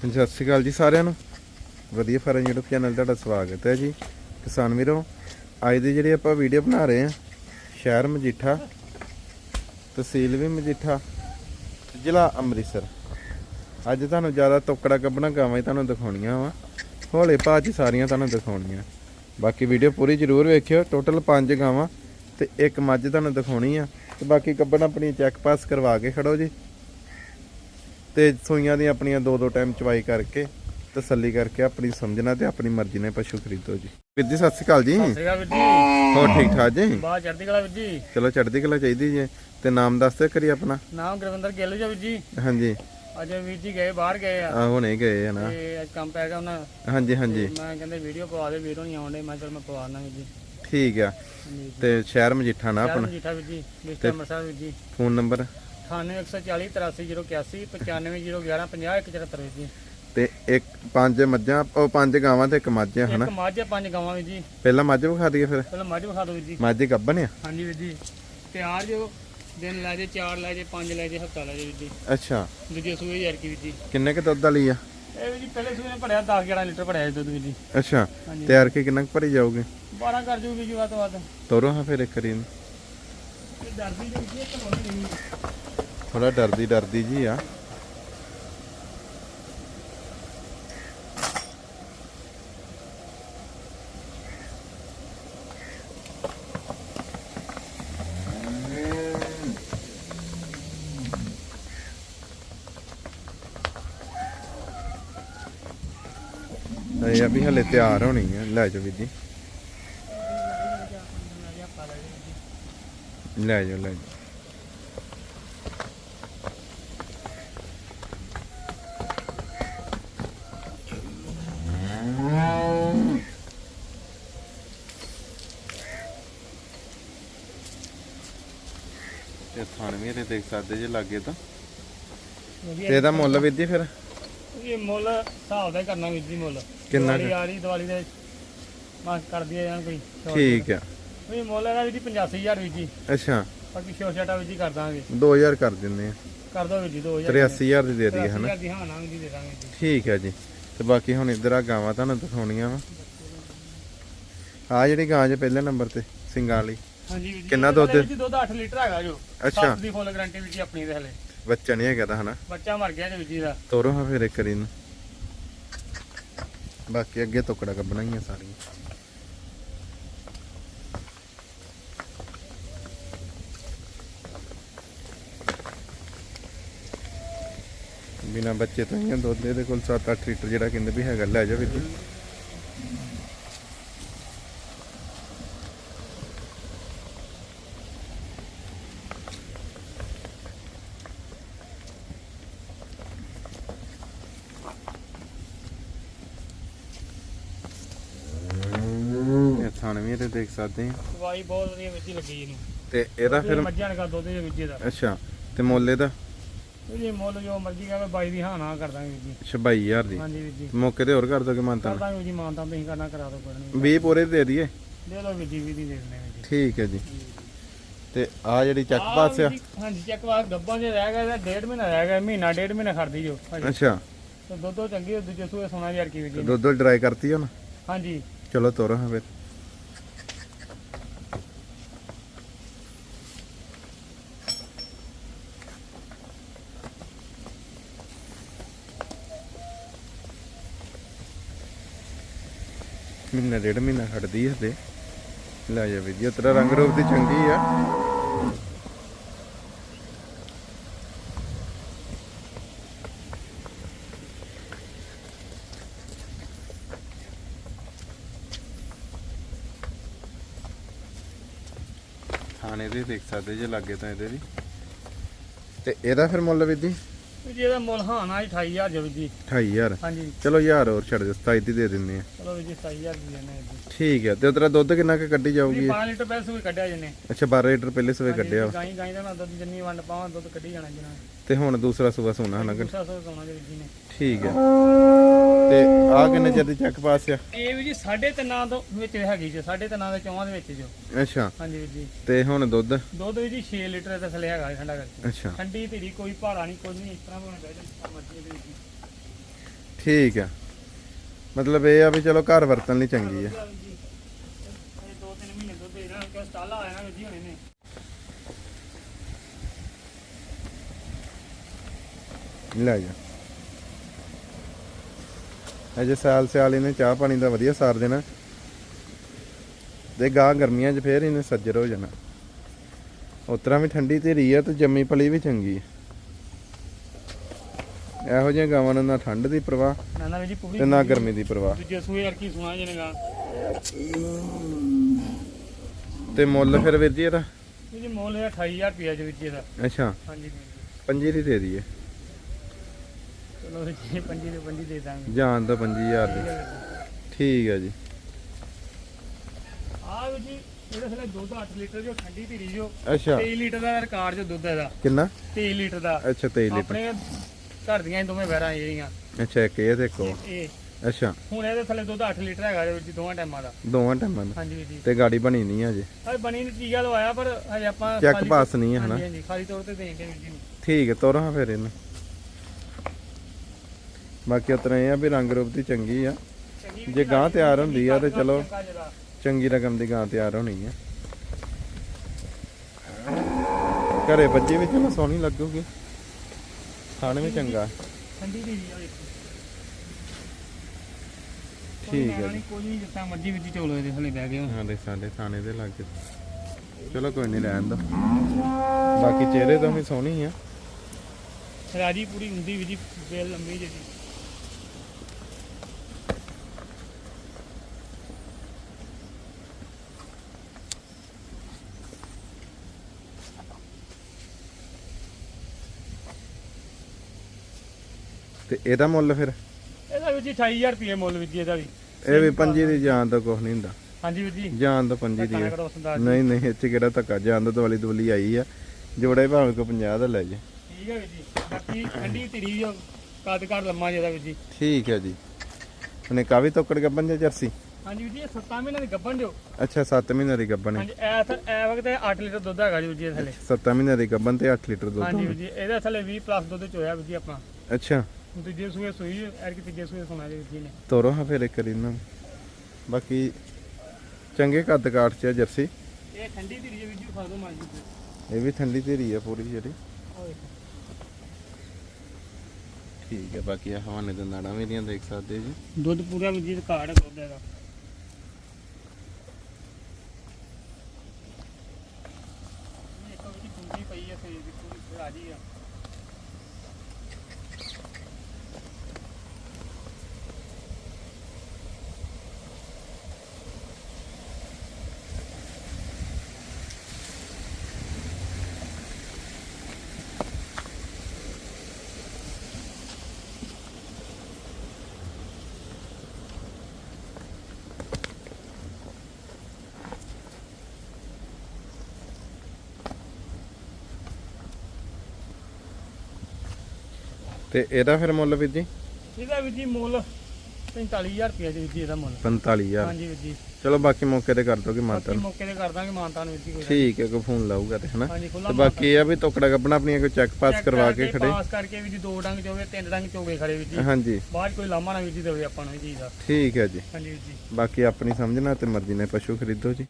ਹਾਂਜੀ, ਸਤਿ ਸ਼੍ਰੀ ਅਕਾਲ ਜੀ ਸਾਰਿਆਂ ਨੂੰ। ਵਧੀਆ ਫਾਰਮ YouTube ਚੈਨਲ ਤੁਹਾਡਾ ਸਵਾਗਤ ਹੈ ਜੀ। ਕਿਸਾਨ ਵੀਰੋ ਅੱਜ ਦੀ ਜਿਹੜੀ ਆਪਾਂ ਵੀਡੀਓ ਬਣਾ ਰਹੇ ਹਾਂ ਸ਼ਹਿਰ ਮਜੀਠਾ ਤਹਿਸੀਲ ਵੀ ਮਜੀਠਾ ਜ਼ਿਲ੍ਹਾ ਅੰਮ੍ਰਿਤਸਰ। ਅੱਜ ਤੁਹਾਨੂੰ ਜ਼ਿਆਦਾ ਤੋਕੜਾ ਕੱਢਣਾ ਗਾਵਾਂ ਹੀ ਤੁਹਾਨੂੰ ਦਿਖਾਉਣੀਆਂ ਵਾ। ਹੌਲੇ ਭਾਅ 'ਚ ਸਾਰੀਆਂ ਤੁਹਾਨੂੰ ਦਿਖਾਉਣੀਆਂ। ਬਾਕੀ ਵੀਡੀਓ ਪੂਰੀ ਜ਼ਰੂਰ ਵੇਖਿਓ ਟੋਟਲ 5 ਗਾਵਾਂ ਤੇ ਇੱਕ ਮੱਝ ਤੁਹਾਨੂੰ ਦਿਖਾਉਣੀ ਆ। ਤੇ ਬਾਕੀ ਕੱਬਣ ਆਪਣੀ ਚੈੱਕ ਪਾਸ ਕਰਵਾ ਕੇ ਖੜੋ ਜੀ। ਤੇ ਸੂਈਆਂ ਦੀਆਂ ਆਪਣੀਆਂ ਦੋ ਦੋ ਟਾਈਮ ਚਵਾਈ ਕਰਕੇ ਤਸੱਲੀ ਕਰਕੇ ਆਪਣੀ ਸਮਝਣਾ ਤੇ ਆਪਣੀ ਮਰਜ਼ੀ ਨਾਲ ਪਸ਼ੂ ਖਰੀਦੋ ਜੀ। ਵੀਰ ਜੀ ਸਤਿ ਸ਼੍ਰੀ ਅਕਾਲ ਜੀ। ਸਤਿ ਸ਼੍ਰੀ ਅਕਾਲ ਵੀਰ ਜੀ। ਹੋਰ ਠੀਕ ਠਾਕ ਜੀ? ਬਾਹਰ ਚੜ੍ਹਦੀ ਕਲਾ ਵੀਰ ਜੀ। ਚਲੋ ਚੜ੍ਹਦੀ ਕਲਾ ਚਾਹੀਦੀ ਜੀ। ਤੇ ਨਾਮ ਦੱਸ ਦਿਓ ਕਰੀ ਆਪਣਾ। ਨਾਮ ਗੁਰਵਿੰਦਰ ਗਿੱਲ ਜੀ ਵੀਰ ਜੀ। ਹਾਂਜੀ। ਅੱਜ ਵੀਰ ਜੀ ਗਏ ਬਾਹਰ ਗਏ ਆ। ਆ ਹੁਣੇ ਗਏ ਆ ਨਾ। ਤੇ ਅੱਜ ਕੰਮ ਪੈ ਗਿਆ ਉਹਨਾਂ ਹਾਂਜੀ ਹਾਂਜੀ। ਮੈਂ ਕਹਿੰਦੇ ਵੀਡੀਓ ਪਵਾ ਦੇ ਵੀਰੋ ਨਹੀਂ ਆਉਂਦੇ ਮੈਂ ਚਲ ਮੈਂ ਪਵਾ ਦਾਂ ਵੀਰ ਜੀ। ਠੀਕ ਆ। ਤੇ ਸ਼ਹਿਰ ਮਜੀਠਾ ਨਾ ਆਪਣਾ। ਮਜੀਠਾ ਵੀਰ ਜੀ ਮਿਸਟਰ ਅੰਮ੍ਰਿਤਸਰ ਵੀਰ ਜੀ। Phone number? 9140 83081 950111 50 ਵੀਰ ਜੀ ਤੇ ਇੱਕ ਪੰਜ ਮੱਝਾਂ ਉਹ ਪੰਜ ਗਾਵਾਂ ਤੇ ਇੱਕ ਮੱਝ ਆ ਹਨਾ ਇੱਕ ਮੱਝ ਹੈ, ਪੰਜ ਗਾਵਾਂ ਵੀਰ ਜੀ ਪਹਿਲਾਂ ਮੱਝ ਵਿਖਾ ਦਈਏ ਫਿਰ ਪਹਿਲਾਂ ਮੱਝ ਵਿਖਾ ਦਿਓ ਜੀ ਮੱਝ ਗੱਬਨ ਆ ਹਾਂਜੀ ਵੀਰ ਜੀ ਤਿਆਰ ਜੋ ਦਿਨ ਲੈ ਜੇ ਚਾਰ ਲੈ ਜੇ ਪੰਜ ਲੈ ਜੇ ਹਫਤਾ ਲੈ ਜੇ ਵੀਰ ਜੀ ਅੱਛਾ ਦੂਜੇ ਸੂਏ ਯਾਰ ਕੀ ਵੀਰ ਜੀ ਕਿੰਨੇ ਕ ਦੁੱਧ ਵਾਲੀ ਆ ਇਹ ਵੀਰ ਜੀ ਪਹਿਲੇ ਸੂਏ ਨੇ ਭਰਿਆ 10 11 ਲੀਟਰ ਭਰਿਆ ਜੀ ਦੁੱਧ ਵੀਰ ਜੀ ਅੱਛਾ ਤਿਆਰ ਕੇ ਕਿੰਨਾ ਕੁ ਭਰੀ ਜਾਓਗੇ 12 ਕਰ ਜੂਗੀ ਜੀ ਵੱਧ ਤੋਂ ਵੱਧ ਤੋਰੋ ਹਾਂ ਫਿਰ ਇੱਕ ਵਾਰੀ ਡਰਦੀ ਨਹੀਂ ਜੀ ਇੱਕ ਲੋੜੀ ਨਹੀਂ ਥੋੜਾ ਡਰਦੀ ਡਰਦੀ ਜੀ ਆ। ਇਹ ਆ ਵੀ ਹਲੇ ਤਿਆਰ ਹੋਣੀ ਆ। ਲੈ ਜਾਓ ਵੀਰ ਜੀ। ਲੈ ਜਾਓ ਲੈ ਜਾਓ। ਤੇ ਥਾਣ ਵੀ ਇਹਦੇ ਦੇਖ ਸਕਦੇ ਜੇ ਲੱਗੇ ਤਾਂ। ਤੇ ਇਹਦਾ ਮੁੱਲ ਜੀ ਫਿਰ? ਇਹ ਮੁੱਲ ਹਿਸਾਬ ਦਾ ਹੀ ਕਰਨਾ ਵੀਰ ਜੀ ਮੁੱਲ। ਕਿੰਨਾ ਕੁ? ਦੀਵਾਲੀ ਆ ਰਹੀ ਦੀਵਾਲੀ ਦੇ ਮਾਸ ਕਰ ਦਈਏ ਜਾਂ ਕੋਈ। ਠੀਕ ਆ। ਇਹ ਮੁੱਲ ਇਹਦਾ ਵੀਰ ਜੀ 85000 ਵੀਰ ਜੀ। ਅੱਛਾ। ਬਾਕੀ ਛੋਟ ਛਾਟਾ ਵੀਰ ਜੀ ਕਰ ਦਾਂਗੇ। 2000 ਕਰ ਦਿੰਦੇ ਆ। ਕਰ ਦੋ ਵੀਰ ਜੀ 2000 83000 ਦੀ ਦੇ ਦਈਏ ਹਨਾ? 83000 ਦੀ ਹਾਂ ਨਾ ਜੀ ਦੇ ਦਾਂਗੇ ਜੀ। ਠੀਕ ਹੈ ਜੀ। ਤੇ ਬਾਕੀ ਹੁਣ ਇੱਧਰ ਆ ਗਾਵਾਂ ਤੁਹਾਨੂੰ ਦਿਖਾਉਣੀਆਂ ਵਾ। ਆ ਜਿਹੜੀ ਗਾਂ ਜੇ ਪਹਿਲੇ ਨੰਬਰ ਤੇ ਸਿੰਗਾਂ ਵਾਲੀ। ਹਾਂਜੀ ਜੀ ਕਿੰਨਾ ਦੁੱਧ? ਜੀ ਦੁੱਧ 8 ਲੀਟਰ ਹੈਗਾ ਜੋ ਅੱਛਾ। ਦੀ ਫੁੱਲ ਗਾਰੰਟੀ ਵੀਰ ਜੀ ਆਪਣੀ ਦੇ ਹਲੇ। ਬੱਚਾ ਨਹੀਂ ਹੈਗਾ ਤਾਂ ਹਨਾ? ਬੱਚਾ ਮਰ ਗਿਆ ਜੀ ਜੀ ਦਾ। ਤੋਰੋ ਹਾਂ ਫਿਰ ਇੱਕ ਬਾਕੀ ਅੱਗੇ ਟੁਕੜਾ ਕੱਢਣਾ ਹੀ ਆ ਸਾਰੀਆਂ। ਬਿਨਾ ਬੱਚੇ ਤੋਂ ਹੀ ਆ, ਦੁੱਧ ਇਹਦੇ ਕੋਲ 7-8 ਲੀਟਰ ਜਿਹੜਾ ਕਹਿੰਦੇ ਵੀ ਹੈਗਾ ਲੈ ਜਾ। ਇਹ ਥਾਣ ਵੀ ਇਹਦੇ ਦੇਖ ਸਕਦੇ ਆ। ਦਵਾਈ ਬਹੁਤ ਵਧੀਆ ਜੀ ਲੱਗੀ ਇਹਨੂੰ। ਤੇ ਇਹਦਾ ਫਿਰ ਮੱਝਾਂ ਲਗਾ ਦੁੱਧ ਦੇ ਵੀਰ ਜੀ ਦਾ ਅੱਛਾ ਤੇ ਮੁੱਲ ਇਹਦਾ? ਵੀਰ ਜੀ ਮੁੱਲ ਜੋ ਮਰਜ਼ੀ ਕਹੇ ਬਾਈ ਦੀ ਹਾਂ ਨਾ ਕਰ ਦਾਂਗੇ ਵੀਰ ਜੀ। 26000 ਦੀ। ਹਾਂਜੀ ਵੀਰ ਜੀ। ਮੌਕੇ ਤੇ ਹੋਰ ਕਰ ਦੋਗੇ ਕਰ ਮਾਨਤਾ ਦਾਂਗੇ ਵੀਰ ਜੀ ਮਾਨਤਾ ਤੁਸੀਂ ਕਰਨਾ ਕਰਾ ਦਿਓ ਕੋਈ ਨਹੀਂ। 20 ਪੂਰੇ ਦੇ ਦਈਏ? ਦੇ ਲਓ ਵੀਰ ਜੀ ਵੀ ਦੀ ਦੇ ਦਿੰਦੇ ਵੀਰ ਜੀ। ਠੀਕ ਹੈ ਜੀ। ਤੇ ਆ ਜਿਹੜੀ ਚੱਕ ਆਹ ਪਾਸ ਆ? ਵੀਰ ਜੀ, ਹਾਂਜੀ ਚੱਕ ਪਾਸ ਗੱਬਾਂ 'ਚ ਰਹਿ ਗਿਆ ਇਹਦਾ ਡੇਢ ਮਹੀਨਾ ਰਹਿ ਗਿਆ ਮਹੀਨਾ ਡੇਢ ਮਹੀਨਾ ਖੜਦੀ ਜੋ। ਹਾਂਜੀ ਅੱਛਾ। ਤੇ ਦੁੱਧੋ ਚੰਗੀ ਹੋ ਦੂਜੇ ਸੂਏ ਸੋਨਾ ਯਾਰ ਕੀ ਵੀਰ ਜੀ ਦੁੱਧ ਡਰਾਈ ਕਰਤੀ ਹੁਣ ਹਾਂਜੀ। ਚਲੋ ਤੋਰੋ ਹਾਂ ਫਿਰ। ਮਹੀਨਾ, ਡੇਢ ਮਹੀਨਾ ਖੜਦੀ ਹੈ ਹਲੇ ਲੈ ਜਾ ਵੀ ਜੀ ਤੇਰਾ ਰੰਗ ਰੂਪ ਦੀ ਚੰਗੀ ਆ। ਥਾਣੇ ਦੇ ਦੇਖ ਸਕਦੇ ਜੇ ਲੱਗੇ ਤਾਂ ਇਹਦੇ ਵੀ। ਤੇ ਇਹਦਾ ਫਿਰ ਮੁੱਲ ਵੀ ਜੀ ਇਹਦਾ ਮੁੱਲ ਹਾਂ ਨਾ 28000 ਜੋ ਵੀਰ ਜੀ। 28000 ਹਾਂਜੀ। ਚਲੋ ਯਾਰ ਹੋਰ ਛੱਡ ਦੇ 27 ਦੀ ਦੇ ਦਿੰਦੇ ਆ। ਚਲੋ ਵੀਰ ਜੀ 27000 ਦੀ ਦੇਣੇ ਵੀਰ ਜੀ। ਠੀਕ ਹੈ ਤੇ ਉਤਰਾ ਦੁੱਧ ਕਿੰਨਾ ਕੁ ਕੱਢੀ ਜਾਊਗੀ? ਵੀਰ 12 ਲੀਟਰ ਪਹਿਲੇ ਸੂਏ ਕੱਢਿਆ ਜਨੇ। ਅੱਛਾ 12 ਲੀਟਰ ਪਹਿਲੇ ਸਵੇ ਕੱਢਿਆ। ਗਾਈ ਗਾਈ ਦਾ ਨਾ ਦੁੱਧ ਜਿੰਨੀ ਵੰਡ ਪਾਵਾਂ ਦੁੱਧ ਕੱਢੀ ਜਾਣਾ ਜਿਨਾ। ਤੇ ਹੁਣ ਦੂਸਰਾ ਸੂਆ ਸੋਨਾ ਹਨਾ ਦੂਸਰਾ ਸੂਆ ਸੋਨਾ ਜੀ ਵੀਰ ਜੀ ਨੇ। ਠੀਕ ਹੈ। ਤੇ ਆ ਕਿੰਨੇ ਚਿਰ ਦੀ ਚੱਕ ਪਾਸ ਆ? ਇਹ ਵੀ ਜੀ ਸਾਢੇ ਤਿੰਨਾਂ ਤੋਂ ਵਿੱਚ ਹੈਗੀ ਜੀ ਸਾਢੇ ਤਿੰਨਾਂ ਦੇ ਚੌਵਾਂ ਦੇ ਵਿੱਚ ਜੋ ਅੱਛਾ। ਹਾਂਜੀ ਜੀ। ਤੇ ਹੁਣ ਦੁੱਧ? ਦੁੱਧ ਵੀ ਜੀ 6 ਲੀਟਰ ਦੇ ਥੱਲੇ ਹੈਗਾ ਠੰਡਾ ਕਰਕੇ। ਅੱਛਾ। ਠੰਡੀ ਧੀਰੀ ਕੋਈ ਭਾਰਾ ਨਹੀਂ ਕੋਈ ਨਹੀਂ ਇਸ ਤਰ੍ਹਾਂ ਹੋਣਾ ਚਾਹੀਦਾ ਮਰਜ਼ੀ ਇਹਦੇ ਵਿੱਚ। ਠੀਕ ਆ। ਮਤਲਬ ਇਹ ਆ ਵੀ ਚਲੋ ਘਰ ਵਰਤਣ ਲਈ ਚੰਗੀ ਆ ਇਹ ਦੋ ਤਿੰਨ ਮਹੀਨੇ ਦੁੱਧ ਦੇ ਦੇਣਾ ਕਿ ਸਟਾਲਾ ਆਇਆ ਨਾ ਵੀਰ ਜੀ ਹੁਣੇ ਨੇ ਲੈ ਜਾ। ਅਜੇ ਸਾਲ ਸਿਆਲ ਇਹਨੇ ਚਾਹ ਪਾਣੀ ਦਾ ਵਧੀਆ ਸਾਰ ਦੇਣਾ। ਤੇ ਗਾਂ ਗਰਮੀਆਂ 'ਚ ਫੇਰ ਇਹਨੇ ਸੱਜਰ ਹੋ ਜਾਣਾ। ਉਤਰਾ ਵੀ ਠੰਡੀ ਤੇ ਰਹੀ ਆ ਤੇ ਜੰਮੀ ਪਲੀ ਵੀ ਚੰਗੀ ਆ। ਇਹੋ ਜਿਹੀਆਂ ਗਾਵਾਂ ਨੂੰ ਨਾ ਠੰਡ ਦੀ ਪਰਵਾਹ ਨਾ ਨਾ ਵੀਰ ਜੀ ਪੂਰੀ ਤੇ ਨਾ ਗਰਮੀ ਦੀ ਪਰਵਾਹ। ਦੂਜੇ ਸੂਏ ਯਾਰ ਕੀ ਸੁਣਾ ਜਨੇਗਾ ਤੇ ਮੁੱਲ ਫਿਰ ਵੀਰ ਜੀ ਇਹਦਾ? ਇਹ ਜੀ ਮੁੱਲ ਹੈ 28000 ਰੁਪਏ ਵੀਰ ਜੀ ਇਹਦਾ। ਅੱਛਾ। ਹਾਂਜੀ ਵੀਰ ਜੀ ਪੰਜੀ ਦੀ ਦੇ ਦਈਏ। ਚਲੋ ਜੀ ਦੇ ਦੇ ਦਾਂਗੇ। ਜਾਨ ਤਾਂ 25000 ਦੀ। ਠੀਕ ਹੈ ਜੀ। ਆ ਵੀਰ ਜੀ ਇਹਦੇ ਥੱਲੇ ਦੁੱਧ 8 ਲੀਟਰ ਜੋ ਠੰਡੀ ਧੀਰੀ ਜੋ ਅੱਛਾ। 23 ਲੀਟਰ ਦਾ ਰਿਕਾਰਡ ਜੋ ਦੁੱਧ ਇਹਦਾ। ਕਿੰਨਾ? 23 ਲੀਟਰ ਦਾ। ਅੱਛਾ 23 ਲੀਟਰ। ਆਪਣੇ ਘਰ ਦੀਆਂ ਹੀ ਦੋਵੇਂ ਵੈਰਾਂ ਜਿਹੜੀਆਂ। ਅੱਛਾ ਇੱਕ ਇਹ ਤੇ ਇੱਕ ਉਹ ਇਹ। ਅੱਛਾ। ਹੁਣ ਇਹਦੇ ਥੱਲੇ ਦੁੱਧ 8 ਲੀਟਰ ਹੈਗਾ ਜੀ ਵੀਰ ਜੀ ਦੋਵਾਂ ਟਾਈਮਾਂ ਦਾ। ਦੋਵਾਂ ਟਾਈਮਾਂ ਦਾ। ਹਾਂਜੀ ਵੀਰ ਜੀ। ਤੇ ਗਾੜੀ ਬਣੀ ਨਹੀਂ ਅਜੇ ਹਜੇ ਬਣੀ ਨਹੀਂ ਟੀਕਾ ਲਵਾਇਆ ਪਰ ਹਜੇ ਆਪਾਂ ਚੈੱਕ ਪਾਸ ਨਹੀਂ ਹੈ ਹਨਾ? ਹਾਂਜੀ ਹਾਂਜੀ ਖਾਲੀ ਤੌਰ ਤੇ ਦੇਂਗੇ ਵੀਰ ਜੀ ਨੂੰ। ਠੀਕ ਹੈ ਤੋਰਾਂ ਫਿਰ ਇਹਨੂੰ। ਬਾਕੀ ਉਤਰਾ ਇਹ ਆ ਵੀ ਰੰਗ ਰੂਪ ਦੀ ਚੰਗੀ ਆ। ਜੇ ਗਾਂ ਤਿਆਰ ਹੁੰਦੀ ਆ ਤੇ ਚਲੋ ਚੰਗਾ ਰਕਮ ਦੀ ਗਾਂ ਤਿਆਰ ਹੋਣੀ ਆ। ਘਰੇ ਬੱਜੀ ਵੀ ਚਲੋ ਸੋਹਣੀ ਲੱਗੂਗੀ। ਖਾਣ ਵੀ ਚੰਗਾ। ਠੰਡੀ ਦੀ ਆ। ਵੇਖੋ ਠੀਕ ਹੈ ਜੀ। ਕੋਈ ਨਹੀਂ ਜਿੱਦਾਂ ਮਰਜ਼ੀ ਜੀ ਚੋਲੋ ਇਹਦੇ ਥੱਲੇ ਬਹਿ ਗਏ ਹੁਣ। ਹਾਂ ਦੇ ਸਾਡੇ ਥਾਣੇ ਦੇ ਲੱਗੇ। ਚਲੋ ਕੋਈ ਨਹੀਂ ਰਹਿਣ ਦੋ। ਬਾਕੀ ਚਿਹਰੇ ਤੋਂ ਵੀ ਸੋਹਣੀ ਆ। ਰਾਜੀ ਪੂਰੀ ਹੁੰਦੀ ਵੀ ਜੀ ਬੇਲ ਲੰਮੀ ਜਿਹੀ। ਤੇ ਇਹਦਾ ਮੁੱਲ ਫਿਰ? ਇਹਦਾ ਵੀਰ ਜੀ 28000 ਰੁਪਏ ਮੁੱਲ ਜੀ ਇਹਦਾ ਵੀ। ਇਹ ਵੀ ਪੰਜੀ ਦੀ ਜਾਨ ਤਾਂ ਕੁਝ ਨਹੀਂ ਹੁੰਦਾ। ਹਾਂਜੀ ਵੀਰ ਜੀ। ਜਾਨ ਤਾਂ ਪੰਜੀ ਦੀ ਕਰੋ ਨਹੀਂ ਨਹੀਂ ਇੱਥੇ ਕਿਹੜਾ ਧੱਕਾ? ਜਾਨ ਤਾਂ ਦਵਾਲੀ ਦਵਲੀ ਆਈ ਆ। ਜੋੜਾ ਭਾਵੇਂ ਕੋ 50 ਦਾ ਲੈ ਜੇ ਠੀਕ ਹੈ ਵੀਰ ਜੀ। ਬਾਕੀ ਠੰਡੀ ਧੀਰੀ ਜੋ ਕੱਦ ਘਰ ਲੰਮਾ ਜਿਹਦਾ ਵੀਰ ਜੀ। ਠੀਕ ਹੈ ਜੀ। ਉਹਨੇ ਕਾਵੀ ਤੋਕੜ ਗੱਬਨ ਜਾਂ ਜਰਸੀ? ਹਾਂਜੀ ਵੀਰ ਜੀ ਇਹ 7 ਮਹੀਨੇ ਦੀ ਗੱਭਣ ਜੋ ਅੱਛਾ 7 ਮਹੀਨੇ ਦੀ ਗੱਬਨ ਹੈ। ਹਾਂਜੀ ਐ ਥ- ਐ ਵਕਤ 8 ਲੀਟਰ ਦੁੱਧ ਹੈਗਾ ਜੀ ਜੀ ਇਹਦੇ ਥੱਲੇ। 7 ਮਹੀਨੇ ਦੀ ਗੱਬਨ ਤੇ 8 ਲੀਟਰ ਦੁੱਧ ਹਾਂਜੀ ਵੀਰ ਜੀ ਇਹਦੇ ਥੱਲੇ 20 ਪਲੱਸ ਦੁੱਧ ਚੋਇਆ ਵੀਰ ਜੀ ਆਪਣਾ ਅੱਛਾ। ਦੂਜੇ ਸੂਏ ਸੂਈ ਐਰ ਕਿ ਤੀਜੇ ਸੂਏ ਸੁਣਾ ਜੀ ਵੀਰ ਜੀ ਨੇ। ਤੋਰੋ ਹਾਂ ਫਿਰ ਇੱਕ ਵਾਰੀ ਇਹਨਾਂ ਨੂੰ। ਬਾਕੀ ਚੰਗੇ ਕੱਦ ਕਾਠ ਚ ਆ ਜਰਸੀ। ਇਹ ਠੰਡੀ ਧੀਰੀ ਜੀ ਵੀਰ ਜੀ ਖਾ ਦੋ ਮਾਂ ਜੀ ਇਹ ਵੀ ਠੰਡੀ ਧੀਰੀ ਆ ਪੂਰੀ ਜਿਹੜੀ। ਠੀਕ ਹੈ ਬਾਕੀ ਆ ਹਵਾਨੇ ਦੇ ਨਾੜਾਂ ਵੀ ਦੀਆਂ ਦੇਖ ਸਕਦੇ ਜੀ। ਦੁੱਧ ਪੂਰਾ ਵੀਰ ਜੀ ਹੈ ਦੁੱਧ ਦਾ। ਇਹ ਤਾਂ ਵੀ ਪਈ ਹੈ ਸਰੀਰ ਦੀ ਪੂਰੀ ਰਾਜੀ ਆ। ਤੇ ਇਹਦਾ ਫਿਰ ਮੁੱਲ ਵੀਰ ਜੀ? ਇਹਦਾ ਵੀਰ ਜੀ ਮੁੱਲ 45000 ਰੁਪਏ ਜੀ ਵੀਰ ਜੀ ਇਹਦਾ ਮੁੱਲ। 45000 ਹਾਂਜੀ ਵੀਰ ਜੀ। ਚਲੋ ਬਾਕੀ ਮੌਕੇ ਤੇ ਕਰ ਦੋਗੇ ਬਾਕੀ ਮਾਤਰ ਮੌਕੇ ਤੇ ਕਰ ਦਾਂਗੇ ਮਾਨਤਾਨ ਵੀਰ ਜੀ ਕੋਈ ਠੀਕ ਹੈ ਕੋਈ ਫੋਨ ਲਾਊਗਾ ਤੇ ਹਨਾ? ਹਾਂਜੀ ਤੇ ਬਾਕੀ ਇਹ ਆ ਵੀ ਤੋਕੜਾ ਗੱਬਣਾ ਆਪਣੀਆਂ ਕੋਈ ਚੈੱਕ ਪਾਸ ਕਰਵਾ ਕੇ ਖੜੇ। ਪਾਸ ਕਰਕੇ ਵੀਰ ਜੀ ਦੋ ਡੰਗ ਚੋਵੇ ਤਿੰਨ ਡੰਗ ਚੋਵੇ ਖੜੇ ਵੀਰ ਜੀ। ਹਾਂਜੀ। ਬਾਅਦ 'ਚ ਕੋਈ ਲਾਮਾ ਨਾ ਵੀਰ ਜੀ ਦੇਵੇ ਆਪਾਂ ਨੂੰ ਇਹ ਚੀਜ਼ ਦਾ। ਠੀਕ ਹੈ ਜੀ। ਹਾਂਜੀ ਵੀਰ ਜੀ। ਬਾਕੀ ਆਪਣੀ ਸਮਝਣਾ ਤੇ ਮਰਜ਼ੀ ਨਾਲ ਪਸ਼ੂ ਖਰੀਦੋ ਜੀ।